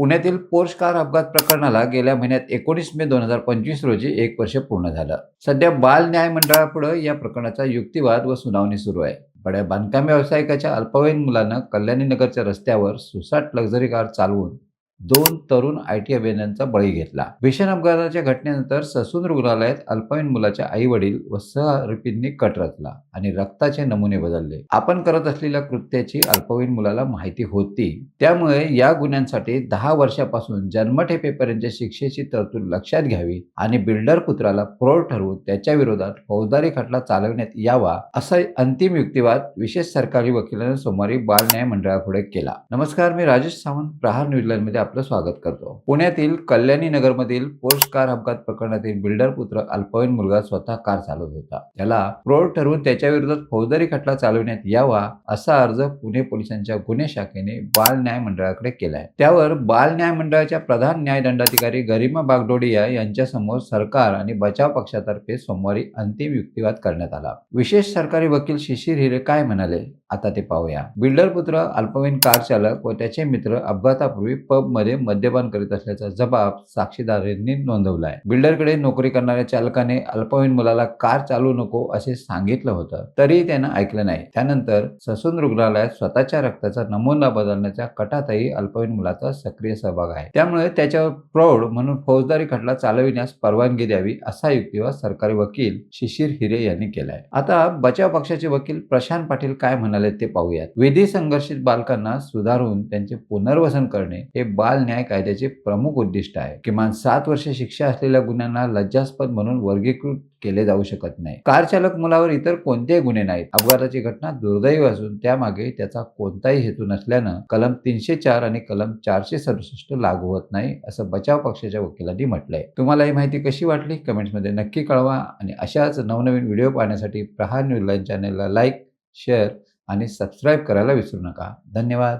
पुण्यातील Porsche car अपघात प्रकरणाला गेल्या महिन्यात एकोणीस मे दोन हजार पंचवीस रोजी एक वर्ष पूर्ण झालं. सध्या बाल न्याय मंडळापुढे या प्रकरणाचा युक्तिवाद व सुनावणी सुरू आहे. बड्या बांधकाम व्यावसायिकाच्या अल्पवयीन मुलानं कल्याणी नगरच्या रस्त्यावर सुसाट लक्झरी कार चालवून दोन तरुण आय टी अभियंत्यांचा बळी घेतला. भीषण अपघाताच्या घटनेनंतर ससून रुग्णालयात अल्पवयीन मुलाच्या आई वडील व सहआरोपींनी कट रचला आणि रक्ताचे नमुने बदलले. आपण करत असलेल्या कृत्याची अल्पवयीन मुलाला माहिती होती. त्यामुळे या गुन्ह्यांसाठी दहा वर्षापासून जन्मठेपेपर्यंतच्या शिक्षेची तरतूद लक्षात घ्यावी आणि बिल्डर पुत्राला प्रौढ ठरवून त्याच्या विरोधात फौजदारी खटला चालवण्यात यावा असा अंतिम युक्तिवाद विशेष सरकारी वकिलाने सोमवारी बाल न्याय मंडळापुढे केला. नमस्कार मी राजेश सावंत प्रहार न्यूझीलंडमध्ये आपलं स्वागत करतो. पुण्यातील कल्याणी नगरमधील पोस्ट कार अपघात प्रकरणातील बिल्डर पुत्र अल्पवयीन मुलगा स्वतः कार चालवत होता. त्याला प्रौढ ठरवून त्याच्या विरोधात फौजदारी खटला चालवण्यात यावा असा अर्ज पुणे पोलिसांच्या गुन्हे शाखेने बाल न्याय मंडळाकडे केलाय. त्यावर बाल न्याय मंडळाच्या प्रधान न्यायदंडाधिकारी गरिमा बागडोडिया यांच्यासमोर सरकार आणि बचाव पक्षातर्फे सोमवारी अंतिम युक्तिवाद करण्यात आला. विशेष सरकारी वकील शिशिर हिरे काय म्हणाले? आता ते पाहूया. बिल्डर पुत्र अल्पवयीन कार चालक व त्याचे मित्र अपघातापूर्वी पब मध्ये मद्यपान करीत असल्याचा जबाब साक्षीदारांनी आहे बिल्डरकडे नोकरी करणाऱ्या चालकाने अल्पवयीन मुलाला कार चालू नको असे सांगितलं होतं. तरी त्यानं ऐकलं नाही. त्यानंतर ससून रुग्णालयात स्वतःच्या रक्ताचा नमुना बदलण्याच्या कटातही अल्पवयीन मुलाचा सक्रिय सहभाग आहे. त्यामुळे त्याच्यावर प्रौढ म्हणून फौजदारी खटला चालविण्यास परवानगी द्यावी असा युक्तिवाद सरकारी वकील शिशिर हिरे यांनी केलाय. आता बचाव पक्षाचे वकील प्रशांत पाटील काय म्हणाले ते पाहूयात. विधी संघर्षित बालकांना सुधारून त्यांचे पुनर्वसन करणे हे बाल बाल न्याय कायद्याचे प्रमुख उद्दिष्ट आहे. किमान सात वर्ष शिक्षा असलेल्या गुन्ह्यांना लज्जास्पद म्हणून वर्गीकृत केले जाऊ शकत नाही. कार चालक मुलावर इतर कोणतेही गुन्हे नाहीत. अपघाताची घटना दुर्दैवी असून त्यामागे त्याचा कोणताही हेतू नसल्यानं कलम तीनशे चार आणि कलम चारशे सदुसष्ट लागू होत नाही असं बचाव पक्षाच्या वकिलांनी म्हटलंय. तुम्हाला ही माहिती कशी वाटली? कमेंट्समध्ये नक्की कळवा आणि अशाच नवनवीन व्हिडिओ पाहण्यासाठी प्रहार न्यूज लाईन चॅनेलला लाईक शेअर आणि सबस्क्राईब करायला विसरू नका. धन्यवाद.